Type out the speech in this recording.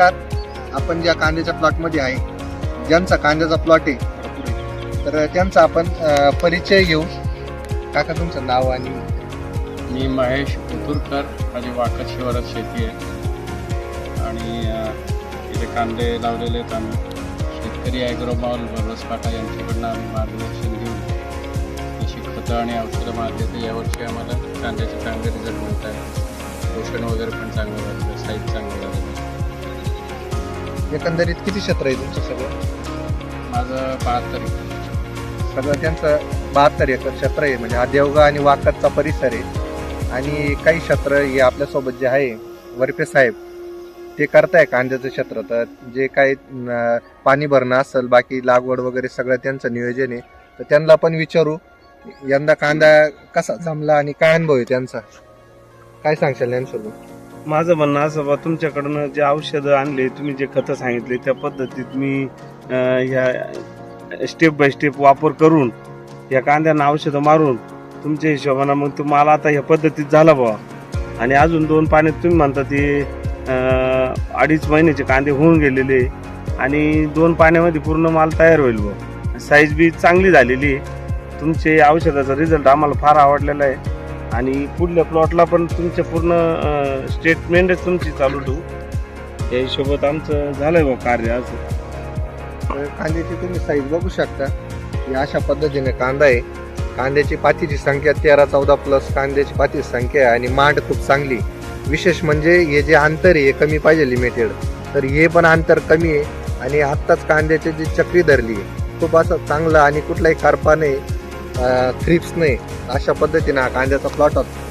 आपण ज्या कांद्याच्या प्लॉटमध्ये आहे ज्यांचा कांद्याचा प्लॉट आहे तर त्यांचा आपण परिचय घेऊ. काका तुमचं नाव आणि मी महेश उतुरकर माझी वाकत शिवारात शेती आहे. आणि इथे कांदे लावलेले आहेत आम्ही. शेतकरी ॲग्रोमॉल बरवसपाटा यांच्याकडनं आम्ही मार्गदर्शन घेऊन जशी खतं आणि औषधं मारली तर यावर्षी आम्हाला कांद्याचे चांगले रिझल्ट मिळत आहे पोषण वगैरे पण चांगलं झालं साईज चांगलं झालं एकंदरीत किती क्षेत्र आहे तुमचं सगळं? माझं बहात्तर. सगळं त्यांचं बहात्तर एकर क्षेत्र आहे म्हणजे हा देवगा आणि वाकतचा परिसर आहे. आणि काही क्षेत्र हे आपल्यासोबत जे आहे वरपे साहेब ते करताय कांद्याचं क्षेत्र? तर जे काही अं, पाणी भरणं असेल बाकी लागवड वगैरे सगळं त्यांचं नियोजन आहे. तर त्यांना पण विचारू यंदा कांदा कसा जमला आणि काय अनुभव आहे त्यांचा? काय सांगशाल यांच्यासोबत माझं म्हणणं असं बा तुमच्याकडनं जे औषधं आणले तुम्ही जे खतं सांगितले त्या पद्धतीत मी ह्या स्टेप बाय स्टेप वापर करून या कांद्यांना औषधं मारून तुमच्या हिशोबानं मग तुम्हाला आता ह्या पद्धतीत झाला बा. आणि अजून दोन पाण्यात तुम्ही म्हणता ते अडीच महिन्याचे कांदे होऊन गेलेले आणि दोन पाण्यामध्ये पूर्ण माल तयार होईल बा. साईज बी चांगली झालेली आहे. तुमचे औषधाचा रिझल्ट आम्हाला फार आवडलेला आहे. आणि पुढल्या प्लॉटला पण तुमचं पूर्ण स्टेटमेंटच तुमची चालू ठेवू. या हिशोबात आमचं झालंय बा कार्य असं तर कांद्याची तुम्ही साईज बघू शकता. ही अशा पद्धतीने कांदा आहे. कांद्याची पातीची संख्या तेरा चौदा प्लस कांद्याची पातीची संख्या आहे आणि मांड खूप चांगली विशेष म्हणजे हे जे अंतर आहे हे कमी पाहिजे लिमिटेड तर हे पण अंतर कमी आहे आणि आत्ताच कांद्याची जी चक्री धरली आहे खूप असं चांगलं आणि कुठलाही कारपा नाही थ्रिप्सने नाही. अशा पद्धतीनं हा कांद्याचा प्लॉट होता.